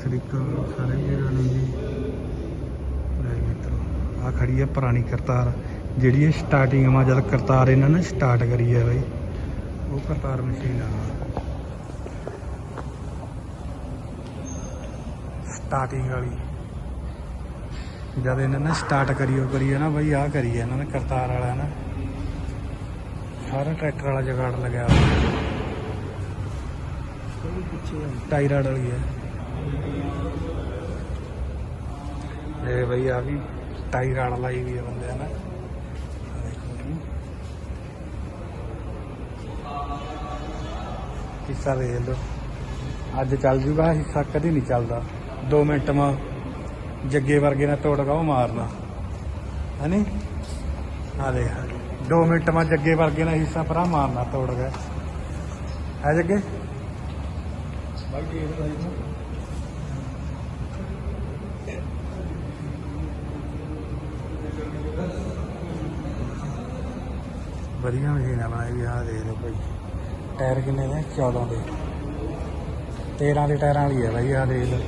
ਸ੍ਰੀ ਅਕਾਲ ਸਾਰੇ ਵੀਰਾਂ ਨੂੰ ਜੀ। ਲੈ ਮਿੱਤਰੋ ਆ ਖੜੀ ਹੈ ਪੁਰਾਣੀ ਕਰਤਾਰ। ਜਿਹੜੀ ਇਹ ਸਟਾਰਟਿੰਗ ਮਾ ਜਦ ਕਰਤਾਰ ਇਹਨਾਂ ਨੇ ਸਟਾਰਟ ਕਰੀ ਹੈ ਬਾਈ। ਉਹ ਕਰਤਾਰ ਮਸ਼ੀਨ ਆ। ਸਟਾਰਟਿੰਗ ਵਾਲੀ। ਜਦ ਇਹਨਾਂ ਨੇ ਸਟਾਰਟ ਕਰੀ ਉਹ ਕਰੀ ਹੈ ਨਾ ਬਾਈ ਆ ਕਰੀ ਹੈ ਇਹਨਾਂ ਨੇ ਕਰਤਾਰ ਵਾਲਾ ਨਾ ਸਾਰਾ ਟਰੈਕਟਰ ਵਾਲਾ ਜਗਾੜ ਲਗਿਆ ਹੋਇਆ ਟਾਇਰਾਡ ਵਾਲੀ ਹੈ ਇਹ ਬਈ ਆ ਵੀ ਟਾਇਰਾਡ ਲਾਈ ਵੀ ਬੰਦੇ ਨੇ। ਹਿੱਸਾ ਵੇਖ ਲਓ। ਅੱਜ ਚੱਲ ਜੂਗਾ ਹਿੱਸਾ, ਕਦੀ ਨਹੀਂ ਚੱਲਦਾ। 2 ਮਿੰਟ ਮਾ ਜੱਗੇ ਵਰਗੇ ਨੇ ਤੋੜਗਾ ਉਹ ਮਾਰਨਾ। ਹੈਨੀ? ਆ ਦੇਖ। 2 ਮਿੰਟ ਮਾ ਜੱਗੇ ਵਰਗੇ ਨਾਲ ਹਿੱਸਾ ਪਰਾ ਮਾਰਨਾ, ਤੋੜ ਗਿਆ ਹੈ ਜੱਗੇ? ਵਧੀਆ ਮਸ਼ੀਨ ਆ ਬਣਾਈ ਵੀ ਆ ਦੇਖ ਲਓ ਭਾਈ। ਟਾਇਰ ਕਿੰਨੇ ਨੇ? 14 ਦੇ। 13 ਦੇ ਟਾਇਰਾਂ ਵਾਲੀ ਹੈ ਭਾਈ ਆਹ ਦੇਖ ਲਓ।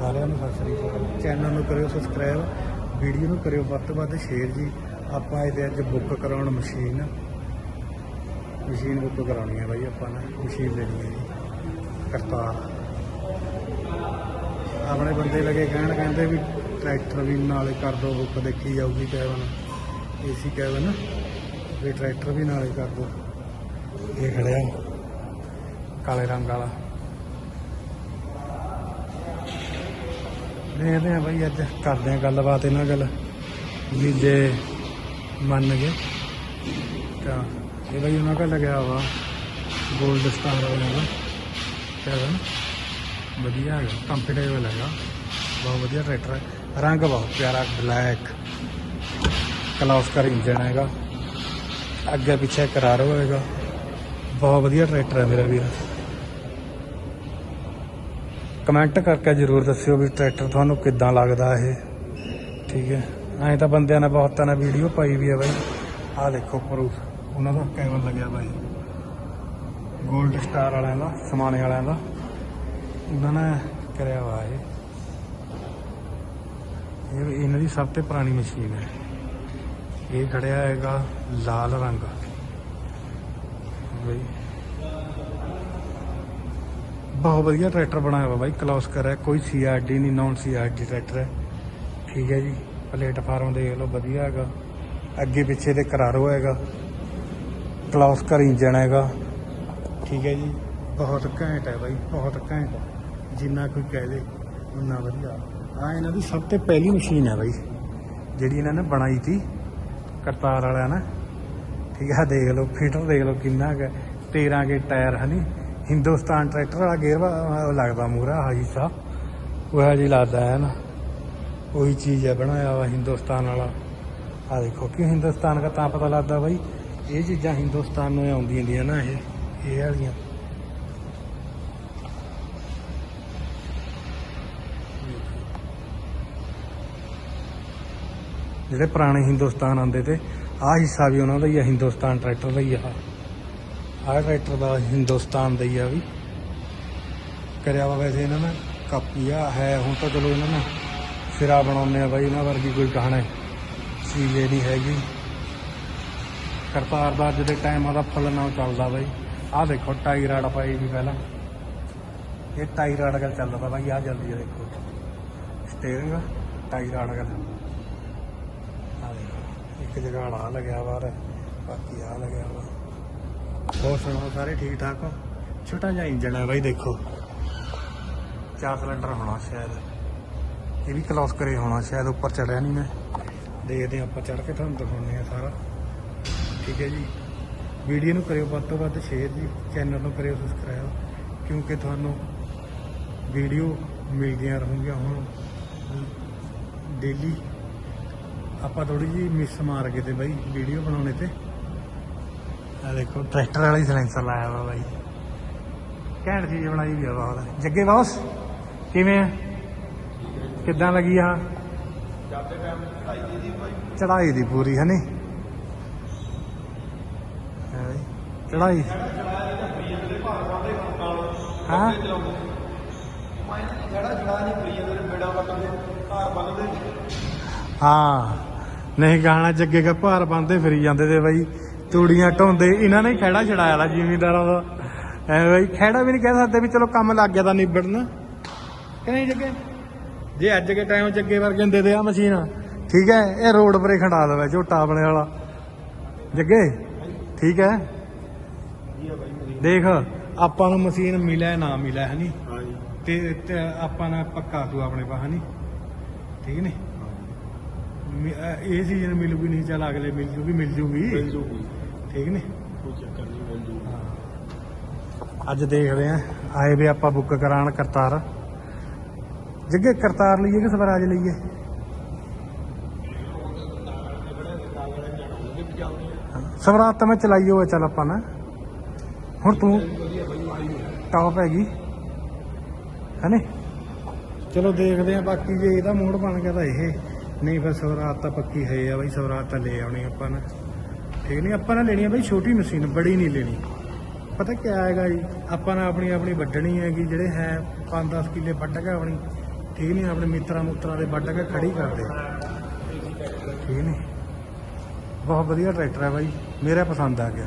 ਸਾਰਿਆਂ ਨੂੰ ਸਤਿ ਸ੍ਰੀ ਅਕਾਲ। ਚੈਨਲ ਨੂੰ ਕਰਿਓ ਸਬਸਕ੍ਰਾਈਬ ਵੀਡੀਓ ਨੂੰ ਕਰਿਓ ਵੱਧ ਤੋਂ ਵੱਧ ਸ਼ੇਅਰ ਜੀ। ਆਪਾਂ ਇਹਦੇ ਅੱਜ ਬੁੱਕ ਕਰਾਉਣ ਮਸ਼ੀਨ। ਮਸ਼ੀਨ ਬੁੱਕ ਕਰਾਉਣੀ ਹੈ ਭਾਈ ਆਪਾਂ ਨੇ, ਮਸ਼ੀਨ ਲੈਣੀ ਹੈ ਜੀ। ਕਰਤਾਰ। ਆਪਣੇ ਬੰਦੇ ਲਗੇ ਕਹਿਣ, ਕਹਿੰਦੇ ਵੀ ਟਰੈਕਟਰ ਵੀ ਨਾਲੇ ਕਰ ਦੋ ਬੁੱਕ ਦੇਖੀ ਜਾਊਗੀ ਕੈਬਨ ਏਸੀ ਕੈਬਨ ਵੀ ਟਰੈਕਟਰ ਵੀ ਨਾਲੇ ਕਰ ਦੋ। ਇਹ ਖੜਿਆ ਕਾਲੇ ਰੰਗ ਵਾਲਾ। ਦੇਖਦੇ ਆ ਭਾਈ ਅੱਜ ਕਰਦੇ ਆ ਗੱਲਬਾਤ ਇਹਨਾਂ ਗੱਲ ਵੀ ਜੇ ਮੰਨ ਗਏ। ਤਾਂ ਇਹ ਭਾਈ ਉਹਨਾਂ ਕੋਲ ਲੱਗਿਆ ਵਾ ਗੋਲਡ ਸਟਾਰ ਵਾਲਾ ਦਾ ਕੈਬਨ ਵਧੀਆ ਹੈਗਾ ਕੰਫਰਟੇਬਲ ਹੈਗਾ। ਬਹੁਤ ਵਧੀਆ ਟਰੈਕਟਰ ਹੈ। ਰੰਗ ਬਹੁਤ ਪਿਆਰਾ ਬਲੈਕ ਕਲੌਸਕਰ ਇੰਜਨ ਹੈਗਾ। ਅੱਗੇ ਪਿੱਛੇ ਕਰਾਰ ਹੋਏਗਾ। ਬਹੁਤ ਵਧੀਆ ਟਰੈਕਟਰ ਹੈ ਮੇਰਾ ਵੀਰ। ਕਮੈਂਟ ਕਰਕੇ ਜਰੂਰ ਦੱਸਿਓ ਵੀ ਟਰੈਕਟਰ ਤੁਹਾਨੂੰ ਕਿੱਦਾਂ ਲੱਗਦਾ ਇਹ। ਠੀਕ ਹੈ। ਐਂ ਤਾਂ ਬੰਦਿਆਂ ਨੇ ਬਹੁਤਾਂ ਨੇ ਵੀਡੀਓ ਪਾਈ ਵੀ ਹੈ ਬਾਈ। ਆਹ ਦੇਖੋ ਪ੍ਰੂਫ ਉਹਨਾਂ ਦਾ ਕੈਬਨ ਲੱਗਿਆ ਬਾਈ। 골ਡ ਸਟਾਰ ਵਾਲਿਆਂ ਦਾ ਸਮਾਨੇ ਵਾਲਿਆਂ ਦਾ। ਉਹਨਾਂ ਨੇ ਕਰਿਆ ਵਾ ਇਹ। ਇਹ ਇਹਨਾਂ ਦੀ ਸਭ ਤੋਂ ਪੁਰਾਣੀ ਮਸ਼ੀਨ ਹੈ। ਇਹ ਖੜਿਆ ਹੈਗਾ ਲਾਲ ਰੰਗ। ਬਈ। ਬਹੁਤ ਵਧੀਆ ਟਰੈਕਟਰ ਬਣਾਇਆ ਵਾ ਬਾਈ ਕਲੌਸਕਰ ਹੈ ਕੋਈ ਸੀਆਰਡੀ ਨਹੀਂ ਨਾਨ ਸੀਆਰਡੀ ਟਰੈਕਟਰ ਹੈ। ਠੀਕ ਹੈ ਜੀ, ਪਲੇਟਫਾਰਮ ਦੇਖ ਲਓ, ਵਧੀਆ ਹੈਗਾ। ਅੱਗੇ ਪਿੱਛੇ ਤੇ ਕਰਾਰੋ ਹੈਗਾ। ਕਲੌਸਕਰ ਇੰਜਨ ਹੈਗਾ। ਠੀਕ ਹੈ ਜੀ, ਬਹੁਤ ਘੈਂਟ ਹੈ ਬਾਈ, ਬਹੁਤ ਘੈਂਟ। ਹੈ ਜਿੰਨਾ ਕੋਈ ਕਹਿ ਦੇ, ਉਨਾ ਵਧੀਆ। ਆ ਇਹਨਾਂ ਦੀ ਸਭ ਤੋਂ ਪਹਿਲੀ ਮਸ਼ੀਨ ਹੈ ਬਾਈ, ਜਿਹੜੀ ਇਹਨਾਂ ਨੇ ਬਣਾਈ ਸੀ। ਕਰਤਾਰ ਵਾਲਿਆਂ ਨਾ। ਠੀਕ ਹੈ ਦੇਖ ਲਓ, ਫੀਟਰ ਦੇਖ ਲਓ ਕਿੰਨਾ ਹੈਗਾ 13 ਕੇ ਟਾਇਰ, ਹਨੀ। ਹਿੰਦੁਸਤਾਨ ਟਰੈਕਟਰ ਵਾਲਾ ਗੇਅਰ ਲੱਗਦਾ ਮੂਰਾ ਹਾਜੀ ਸਾਹਿਬ। ਉਹ ਜੀ ਲੱਗਦਾ ਹੈ ਨਾ। ਉਹੀ ਚੀਜ਼ ਹੈ, ਬਣਾਇਆ ਵਾ ਹਿੰਦੁਸਤਾਨ ਵਾਲਾ। ਆ ਦੇਖੋ ਕਿ ਹਿੰਦੁਸਤਾਨ ਦਾ ਤਾਂ ਪਤਾ ਲੱਗਦਾ ਬਾਈ? ਇਹ ਚੀਜ਼ਾਂ ਹਿੰਦੁਸਤਾਨ ਨੂੰ ਆਉਂਦੀਆਂ ਦੀਆਂ ਨਾ, ਇਹ ਇਹ ਵਾਲੀਆਂ। ਜਿਹੜੇ ਪੁਰਾਣੇ ਹਿੰਦੁਸਤਾਨ ਆਉਂਦੇ ਤੇ, ਆਹ ਹਿੱਸਾ ਵੀ ਉਹਨਾਂ ਦਾ ਹੀ ਆ, ਹਿੰਦੁਸਤਾਨ ਟਰੈਕਟਰ ਦਾ ਹੀ ਆ। ਆਹ ਟਰੈਕਟਰ ਦਾ ਹਿੰਦੁਸਤਾਨ ਦਾ ਹੀ ਆ ਵੀ। ਕਰਿਆ ਵਾ ਵੈਸੇ ਇਹਨਾਂ ਨੇ, ਕਾਪੀ ਆ, ਹੈ ਹੁਣ ਤਾਂ ਚਲੋ ਇਹਨਾਂ ਨੇ ਸਿਰਾ ਬਣਾਉਂਦੇ ਆ ਬਾਈ, ਇਹਨਾਂ ਵਰਗੀ ਕੋਈ ਕਹਾਣੀ ਚੀਜ਼ ਨਹੀਂ ਹੈਗੀ। ਕਰਤਾਰ ਦਾ ਅੱਜ ਦੇ ਟਾਈਮ ਆਦਾ ਫੁੱਲ ਨਾਲ ਚੱਲਦਾ ਬਾਈ। ਆਹ ਦੇਖੋ ਟਾਈ ਰਾੜ ਪਾਈ ਵੀ ਪਹਿਲਾਂ। ਇਹ ਟਾਈ ਰਾੜ ਗੱਲ ਚੱਲਦਾ ਬਾਈ, ਆਹ ਜਲਦੀ ਆ ਦੇਖੋ। ਸਟੀਅਰਿੰਗ ਟਾਈ ਰਾੜ ਗੱਲ ਇੱਕ ਜਗ੍ਹਾ ਆ ਲੱਗਿਆ ਬਾਹਰ ਬਾਕੀ ਆ ਲੱਗਿਆ ਵਾ। ਹੋਰ ਸੁਣਾਓ, ਸਾਰੇ ਠੀਕ ਠਾਕ ਹੋ? ਛੋਟਾ ਜਿਹਾ ਇੰਜਣ ਹੈ ਬਾਈ, ਦੇਖੋ। ਚਾਰ ਸਿਲੰਡਰ ਹੋਣਾ ਸ਼ਾਇਦ। ਇਹ ਵੀ ਕਲੋਸ ਕਰੇ ਹੋਣਾ ਸ਼ਾਇਦ, ਉੱਪਰ ਚੜਿਆ ਨਹੀਂ ਮੈਂ। ਦੇਖਦੇ ਹਾਂ ਆਪਾਂ ਚੜ ਕੇ ਤੁਹਾਨੂੰ ਦਿਖਾਉਂਦੇ ਆ ਸਾਰਾ। ਠੀਕ ਹੈ ਜੀ। ਵੀਡੀਓ ਨੂੰ ਕਰਿਓ ਵੱਧ ਤੋਂ ਵੱਧ ਸ਼ੇਅਰ ਜੀ, ਚੈਨਲ ਨੂੰ ਕਰਿਓ ਸਬਸਕ੍ਰਾਈਬ ਕਿਉਂਕਿ ਤੁਹਾਨੂੰ ਵੀਡੀਓ ਮਿਲਦੀਆਂ ਰਹੂਗੀਆਂ ਹੁਣ। ਡੇਲੀ ਆਪਾਂ ਥੋੜੀ ਜੀ ਮਿਸ ਮਾਰ ਗਏ ਤੇ ਬਾਈ ਵੀਡੀਓ ਬਣਾਉਣੇ ਤੇ। ਆ ਦੇਖੋ ਟਰੈਕਟਰ ਵਾਲਾ ਹੀ ਸਿਲੈਂਸਰ ਲਾਇਆ ਵਾ ਬਾਈ। ਘੈਂਟ ਚੀਜ਼ ਬਣਾਈ ਵੀ ਆ ਬਹੁਤ। ਜੱਗੇ ਬਾਸ, ਕਿਵੇਂ ਆ? ਕਿੱਦਾਂ ਲੱਗੀ ਆ? ਚੜਾਈ ਦੀ ਪੂਰੀ ਹੈ ਚੜਾਈ ਹਾਂ? ਹਾਂ। ਨਹੀਂ ਗਾਣਾ ਜੱਗੇ ਦਾ ਭਾਰ ਬੰਨਦੇ ਫਿਰੀ ਜਾਂਦੇ ਤੇ ਬਾਈ। ਤੂੜੀਆਂ ਢੋਂਦੇ ਇਹਨਾਂ ਨੇ ਖਹਿੜਾ ਛਡਾਇਆ ਲਾ ਜ਼ਿਮੀਂਦਾਰਾਂ ਦਾ। ਐ ਬਾਈ ਖਹਿੜਾ ਵੀ ਨਹੀਂ ਕਹਿ ਸਕਦੇ ਵੀ ਚਲੋ ਕੰਮ ਲੱਗ ਗਿਆ ਤਾਂ ਨਿਬੜਨ। ਕਹਿੰਦੇ ਜੱਗੇ? ਜੇ ਅੱਜ ਦੇ ਟਾਈਮ ਜੱਗੇ ਵਰਗੇ ਦੇ ਦੇ ਆ ਮਸ਼ੀਨ। ਠੀਕ ਹੈ ਇਹ ਰੋਡ ਪਰੇ ਖੰਡਾ ਦੇਵੇ ਝੋਟਾ ਆਪਣੇ ਵਾਲਾ। ਜੱਗੇ ਠੀਕ ਹੈ? ਦੇਖ ਆਪਾਂ ਨੂੰ ਮਸ਼ੀਨ ਮਿਲਿਆ ਨਾ ਮਿਲਿਆ ਹਨੀ ਹਾਂ ਤੇ ਆਪਾਂ ਨੇ ਪੱਕਾ ਤੂੰ ਆਪਣੇ ਪਾ ਹਨੀ ਠੀਕ ਨੇ? ਮਿ- ਇਹ ਸੀਜ਼ਨ ਮਿਲੂਗੀ ਨਹੀਂ ਚੱਲ ਅਗਲੇ ਮਿਲ ਜੂਗੀ ਮਿਲ ਜੂਗੀ। ਮਿਲ ਜੂਗੀ। ਠੀਕ ਨੇ? ਕੋਈ ਚੱਕਰ ਨਹੀਂ ਮਿਲ ਜੂਗੀ। ਅੱਜ ਦੇਖਦੇ ਆ ਆਏ ਵੀ ਆਪਾਂ ਬੁੱਕ ਕਰਾਣ ਕਰਤਾਰ। ਜੱਗੇ ਕਰਤਾਰ ਲਈਏ ਕਿ ਸਵਰਾਜ ਲਈਏ? ਸਵਰਾਜ ਤਾਂ ਮੈਂ ਚਲਾਈ ਹੋਇਆ ਚੱਲ ਆਪਾਂ ਨਾ। ਹੁਣ ਤੂੰ ਟੌਪ ਹੈਗੀ। ਹੈਨੇ? ਚਲੋ ਦੇਖਦੇ ਆ ਬਾਕੀ ਜੇ ਇਹਦਾ ਮੂਡ ਬਣ ਗਿਆ ਤਾਂ ਇਹ। ਨਹੀਂ ਫਿਰ ਸਵਰਾਤ ਤਾਂ ਪੱਕੀ ਹੈ ਆ ਬਈ ਸਵਰਾਜ ਤਾਂ ਲੈ ਆਉਣੀ ਆਪਾਂ ਨੇ। ਠੀਕ ਨਹੀਂ, ਆਪਾਂ ਨੇ ਲੈਣੀ ਆ ਬਈ ਛੋਟੀ ਮਸ਼ੀਨ, ਬੜੀ ਨਹੀਂ ਲੈਣੀ। ਪਤਾ ਕੀ ਆਏਗਾ ਜੀ? ਆਪਾਂ ਨੇ ਆਪਣੀ ਆਪਣੀ ਵੱਢਣੀ ਹੈਗੀ, ਜਿਹੜੇ ਹੈ 5-10 ਕਿੱਲੇ ਵੱਢ ਕੇ ਆਪਣੀ। ਠੀਕ ਨਹੀਂ, ਆਪਣੇ ਮਿੱਤਰਾਂ ਮੁੱਤਰਾਂ ਦੇ ਵੱਢ ਕੇ ਖੜੀ ਕਰਦੇ। ਠੀਕ ਨਹੀਂ? ਬਹੁਤ ਵਧੀਆ ਟਰੈਕਟਰ ਹੈ ਬਾਈ, ਮੇਰਾ ਪਸੰਦ ਆ ਗਿਆ।